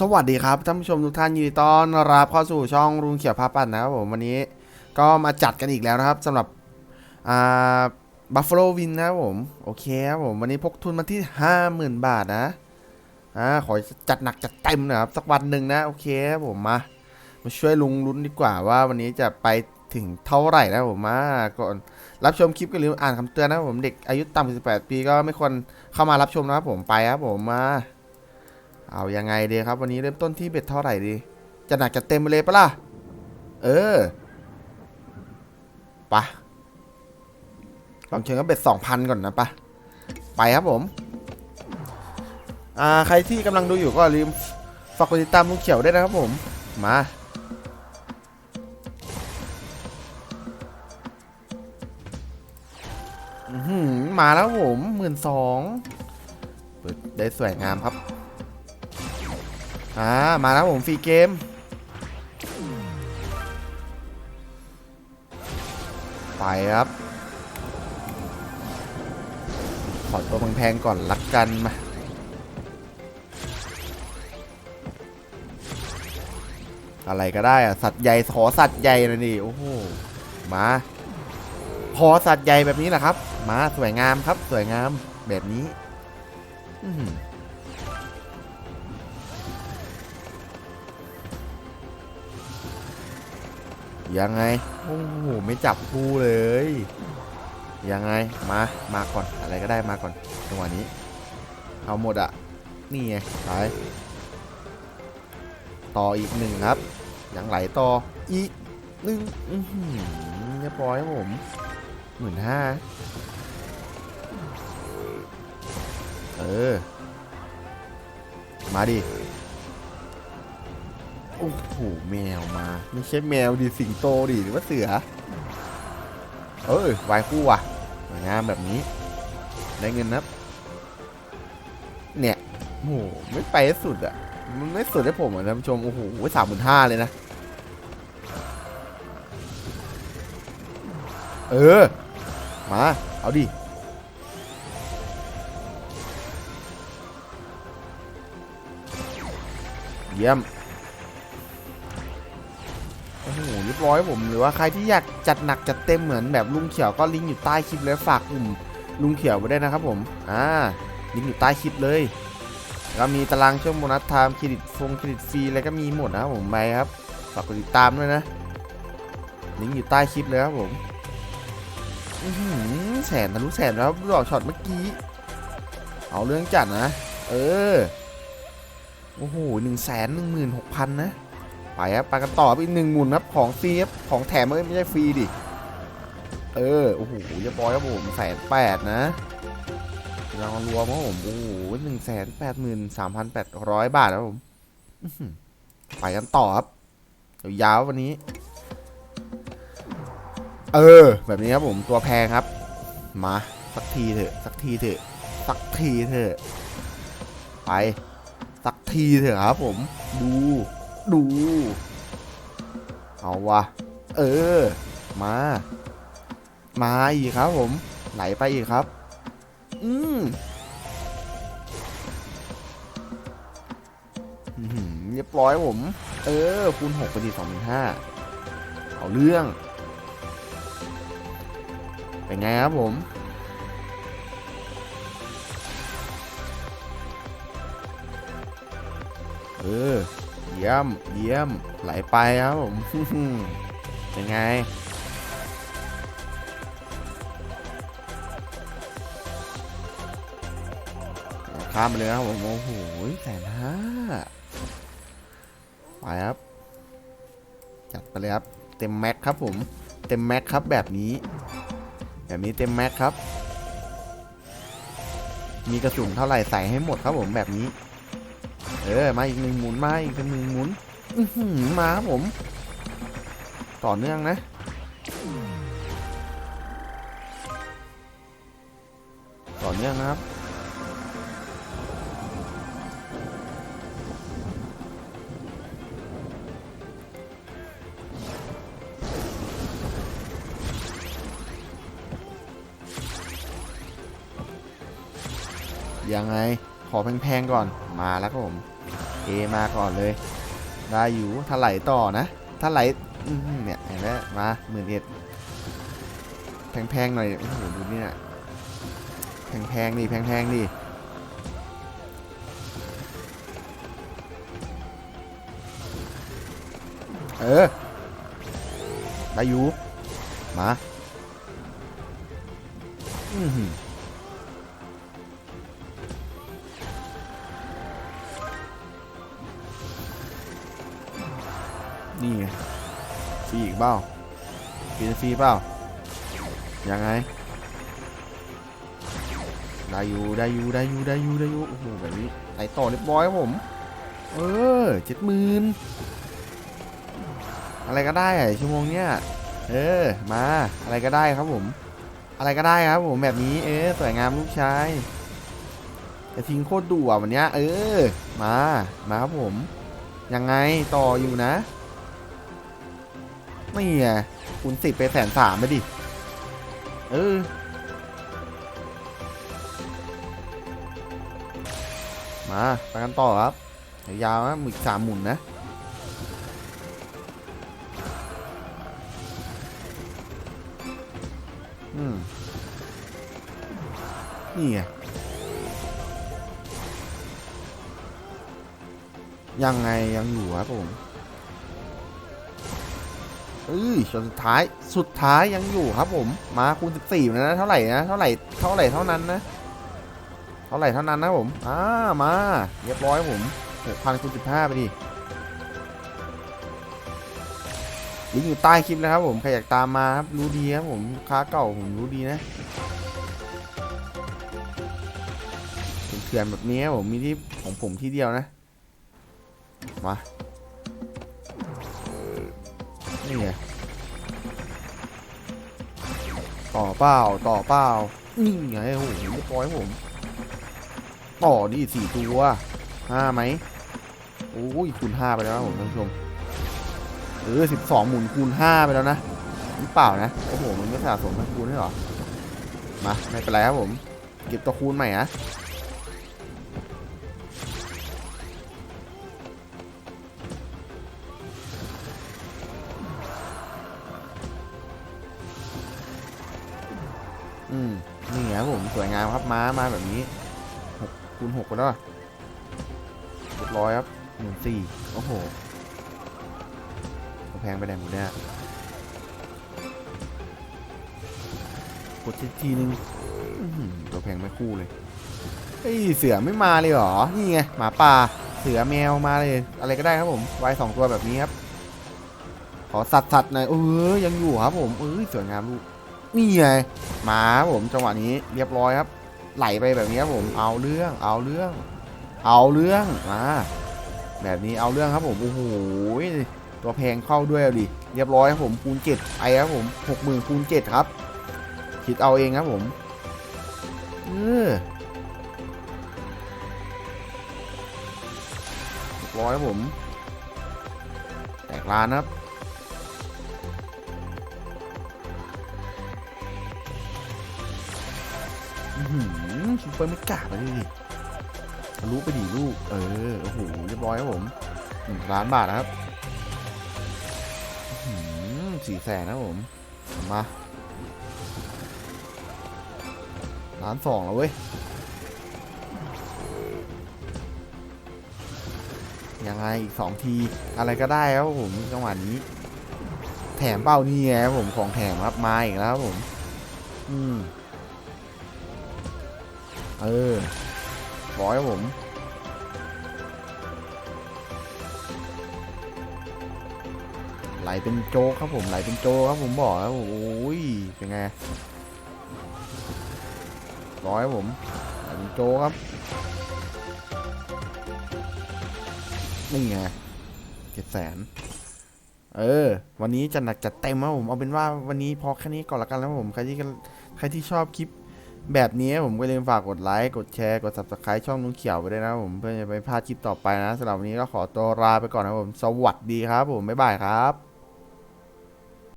สวัสดีครับท่านผู้ชมทุกท่านยินดีต้อนรับเข้าสู่ช่องรุงเขียวพาปั่นนะครับผมวันนี้ก็มาจัดกันอีกแล้วนะครับสำหรับอ่าบัฟฟาโลวินนะครับผมโอเคครับผมวันนี้พกทุนมาที่ 50,000 บาทนะอ่าขอจัดหนักจัดเต็มนะครับสักวันหนึ่งนะโอเคครับผมมามาช่วยลุงลุ้นดีกว่าว่าวันนี้จะไปถึงเท่าไหร่นะผมมาก่อนรับชมคลิปก็ลืมอ่านคำเตือนนะครับผมเด็กอายุต่ำกว่า18 ปีก็ไม่ควรเข้ามารับชมนะครับผมไปครับผมมา เอายังไงดีครับ วันนี้เริ่มต้นที่เบ็ดเท่าไหร่ดี จะหนักจะเต็มไปเลยปะล่ะ เออไปะลองเชิญก็เบ็ดสองพันก่อนนะปะไปครับผม อ่าใครที่กำลังดูอยู่ก็ลืมฝากกดติดตามลุงเขียวด้วยนะครับผม มาอื้อหือมาแล้วผมหมื่นสองเปิดได้สวยงามครับ อ่ามาแล้วผมฟรีเกมไปครับขอตัวแพงๆก่อนลักกันมาอะไรก็ได้อะสัตว์ใหญ่ขอสัตว์ใหญ่เลยดิโอ้โหมาขอสัตว์ใหญ่แบบนี้แหละครับ มาสวยงามครับสวยงามแบบนี้ อื้ ยังไง โอ้โห ไม่จับคู่เลย ยังไง มา มาก่อน อะไรก็ได้มาก่อนจังหวะนี้ เอาหมดอะนี่ไงไปต่ออีกหนึ่งครับ ยังไหลต่อ อีกหนึ่งอือหือเรียบร้อยครับผมหมื่นห้าเออ มาดิ โอ้โหแมวมา ไม่ใช่แมวดิสิงโตดิหรือว่าเสือ เอ้ยวายคู่ว่ะสวยงามแบบนี้ ได้เงินนะเนี่ยโอ้โหไม่ไปสุดอะ มันไม่สุดให้ผมอะท่านผู้ชม โอ้โหสามหมื่นห้าเลยนะ เออ มา เอาดิเยี่ยม บร้อยผม หรือว่าใครที่อยากจัดหนักจัดเต็มเหมือนแบบลุงเขียวก็ลิงก์อยู่ใต้คลิปเลยฝากกลุ่มลุงเขียวไว้ได้วยนะครับผมอ่าลิงก์อยู่ใต้คลิปเลยแล้วมีตารางช่วงโบนัสไทม์เครดิตฟงเครดิตฟรีอะไรก็มีหมดนะครับผมไปครับฝากกดติดตามด้วยนะลิงก์อยู่ใต้คลิปเลยครับผมแสนทะลุแสนแล้วดอกช็อตเมื่อกี้ เอาเรื่องจัดนะ เออ โอ้โหหนึ่งแสนหนึ่งหมื่นหกพันนะ ไปครับไปกันต่ออีกหนึ่งหมุนครับของฟรีครับของแถมเอ้ยไม่ใช่ฟรีดิ เออ โอ้โหเรียบร้อยครับผมแสนแปดนะรางวัลรวมครับผม โอ้โหหนึ่งแสนแปดหมื่นสามพันแปดร้อยบาทครับผมไปกันต่อครับยาววันนี้ เออ แบบนี้ครับผมตัวแพงครับ มา สักทีเถอะ สักทีเถอะ สักทีเถอะ ไป สักทีเถอะครับผม ดู ดู เอาวะ เออ มา มาอีกครับผม ไหลไปอีกครับ อืมเรียบร้อยผม เออ คูณหกไปดีสองพันห้าเอาเรื่อง เป็นไงครับผมเออ เยี่ยม เยี่ยม ไหลไปครับผมเป็นไง ข้ามไปเลยครับผม โอ้โหแสนห้าไปครับ จัดไปเลยครับ เต็มแม็กครับผม เต็มแม็กครับแบบนี้ แบบนี้เต็มแม็กครับ มีกระสุนเท่าไหร่ใส่ให้หมดครับผมแบบนี้ เออมาอีกหนึ่งหมุนมาอีกหนึ่งหมุนมาครับผม ต่อเนื่องนะต่อเนื่องนะครับ ยังไง ขอแพงๆก่อน มาแล้วครับผม เอมาก่อนเลย ได้อยู่ถ้าไหลต่อนะ ถ้าไหลเนี่ยเห็นไหมมาหมื่นเอ็ดแพงๆหน่อยโอ้โหดูเนี่ยแพงๆดิแพงๆดิเออได้อยู่มาอือ นี่ไงฟรีอีกเปล่าฟรีฟรีเปล่ายังไงได้อยู่ได้อยู่ได้อยู่ได้อยู่ได้อยู่โอ้โหแบบนี้ไหลต่อเรียบร้อยครับผม เออเจ็ดหมื่นอะไรก็ได้อชั่วโมงเนี้ยเออมาอะไรก็ได้ครับผม อะไรก็ได้ครับผมแบบนี้เออสวยงามลูกชายจะทิ้งโคตรดุอะวันเนี้ยเออมามาครับผม ยังไงต่ออยู่นะ ไม่ไงคูณสิบไปแสนสามไปดิ เออ มาไปกันต่อครับยาวนะหมึกสามหมุนนะอืมนี่ไงยังไงยังอยู่ครับผม เอ้ยชนสุดท้ายสุดท้ายยังอยู่ครับผม มาคูณ 14นะเท่าไหร่นะเท่าไหร่เท่าไหร่เท่านั้นนะ เท่าไหร่เท่านั้นนะผมอ่ามาเรียบร้อยผม6,000คูณ15 ไปดิลิงก์อยู่ใต้คลิปนะครับผมใครอยากตามมาครับรู้ดีครับผมค้าเก่าผมรู้ดีนะเถื่อนแบบนี้ผมมีที่ของผมที่เดียวนะมา นี่ไงต่อเปล่าต่อเปล่านี่ไงโอ้โหเรียบร้อยผม ต่อดิสี่ตัวห้าไหมโอ้ยคูณห้าไปแล้วนะผมท่านผู้ชมเออสิบสองหมุนคูณห้าไปแล้วนะนี่เปล่านะโอ้โหมันไม่สะสมนะคูณให้หรอมาไม่เป็นไรครับผม เก็บตัวคูณใหม่นะ สวยงามครับม้ามาแบบนี้หกคูณหกไปแล้วอะเรียบร้อยครับหมื่นสี่โอ้โหตัวแพงไปไหนหมดเนี่ยกดทีทีนึงตัวแพงไม่คู่เลยเฮ้ยเสือไม่มาเลยเหรอ นี่ไงหมาป่า เสือแมวมาเลย อะไรก็ได้ครับผมไว้สองตัวแบบนี้ครับ ขอสัตว์สัตว์หน่อยเออยังอยู่ครับผมเออสวยงามลูก นี่ไงมาผมจังหวะนี้เรียบร้อยครับ ไหลไปแบบนี้ครับผมเอาเรื่องเอาเรื่อง เอาเรื่องมาแบบนี้เอาเรื่องครับผมโอ้โหตัวแพงเข้าด้วยดิเรียบร้อยครับผมคูณเจ็ดไอ้ครับผมหกหมื่นคูณเจ็ดครับคิดเอาเองครับผมเออรียบร้อยครับผม แตกร้านครับ ซุปเปอร์ไม่กล้าไปดิทะลุไปดิลูก เออ โอ้โห เรียบร้อยครับผมหนึ่งล้านบาทนะครับสี่แสนนะผม มาล้านสองแล้วเว้ย ยังไงอีกสองที อะไรก็ได้ครับผมจังหวะนี้ แถมเป้านี่ไงครับผมของแถมครับมาอีกแล้วครับผม อืม เออร้อยครับผมไหลเป็นโจ๊กครับผมไหลเป็นโจ๊กครับผมบอกแล้วโอ้ยเป็นไงร้อยครับผมไหลเป็นโจ๊กครับนี่ไงเจ็ดแสนเออ วันนี้จะหนักจัดเต็มครับผม เอาเป็นว่าวันนี้พอแค่นี้ก่อนละกันแล้วผม ใครที่ใครที่ชอบคลิป แบบนี้ผมก็เลยฝากกดไลค์ กดแชร์ กด subscribe ช่องนุ้งเขียวไปด้วยนะผมเพื่อจะไปพลาดคลิปต่อไปนะสำหรับวันนี้ก็ขอตัวลาไปก่อนนะผม สวัสดีครับผม บ๊ายบายครับ